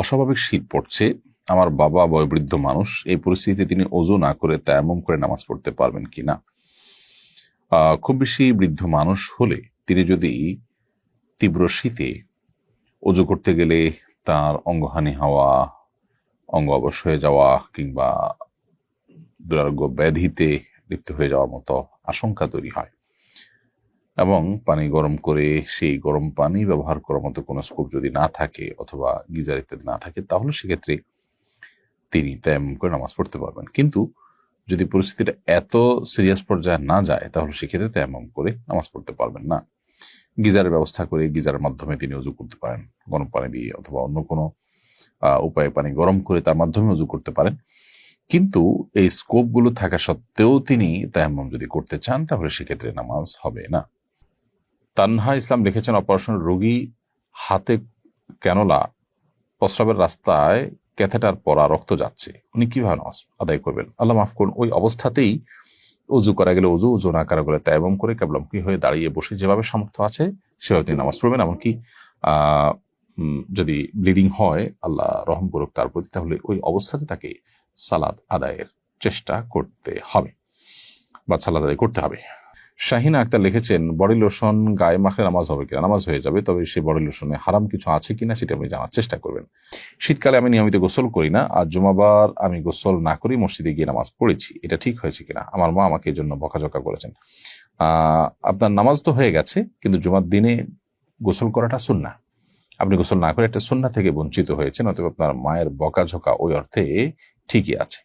অস্বাভাবিক শীত পড়ছে আমার বাবা বয়োবৃদ্ধ মানুষ এই পরিস্থিতিতে তিনি ওজো না করে তায়াম্মুম করে নামাজ পড়তে পারবেন কিনা? আহ, খুব বেশি বৃদ্ধ মানুষ হলে তিনি যদি তীব্র শীতে ওজু করতে গেলে তার অঙ্গহানি হওয়া অঙ্গ অবশ হয়ে যাওয়া কিংবা দুরারোগ্য ব্যাধিতে লিপ্ত হয়ে যাওয়ার মতো আশঙ্কা তৈরি হয়। এবং পানি গরম করে সেই গরম পানি ব্যবহার করার মতো কোনো স্কোপ যদি না থাকে অথবা গিজার ইত্যাদি না থাকে, তাহলে সেক্ষেত্রে তিনি তেমন করে নামাজ পড়তে পারবেন। কিন্তু যদি পরিস্থিতিটা এত সিরিয়াস পর্যায়ে না যায়, তাহলে সেক্ষেত্রে তেমন করে নামাজ পড়তে পারবেন না। গিজারের ব্যবস্থা করে গিজারের মাধ্যমে তিনি উজু করতে পারেন, গরম পানি দিয়ে অথবা অন্য কোনো উপায়ে পানি গরম করে তার মাধ্যমে উজু করতে পারেন। কিন্তু এই স্কোপগুলো থাকা সত্ত্বেও তিনি তায়াম্মম যদি করতে চান, তাহলে সেক্ষেত্রে নামাজ হবে না। তানহা ইসলাম লিখেছেন অপারেশন রোগী হাতে ক্যানোলা প্রস্রাবের রাস্তায় ক্যাথেটার পরা রক্ত যাচ্ছে। উনি কীভাবে আদায় করবেন? আল্লাহ মাফ করুন, ওই অবস্থাতেই উজু করা গেলে উজু উজু না করা গেলে তায়াবম করে কেবলামুখী হয়ে দাঁড়িয়ে বসে যেভাবে সামর্থ্য আছে, সেভাবে তিনি নামাজ পড়বেন। এমনকি যদি ব্লিডিং হয়, আল্লাহ রহম করুক তার প্রতি, তাহলে ওই অবস্থাতে তাকে সালাদ আদায়ের চেষ্টা করতে হবে বা সালাদ আদায় করতে হবে। শাহিন আক্তার লিখেছেন, বডি লোশন গায়ে মাখলে নামাজ হবে কিনা? নামাজ হয়ে যাবে, তবে সেই বডি লোশনে হারাম কিছু আছে কিনা সেটা আপনি জানার চেষ্টা করবেন। শীতকালে আমি নিয়মিত গোসল করি না, আর জুমাবার আমি গোসল না করি, মসজিদে গিয়ে নামাজ পড়েছি। এটা ঠিক হয়েছে কিনা? আমার মা আমাকে এই জন্য বকাঝকা করেছেন। আপনার নামাজ তো হয়ে গেছে, কিন্তু জুমার দিনে গোসল করাটা সুন্না আপনি গোসল না করে একটা সুন্না থেকে বঞ্চিত হয়েছেন, অতএব আপনার মায়ের বকাঝকা ওই অর্থে ঠিকই আছে।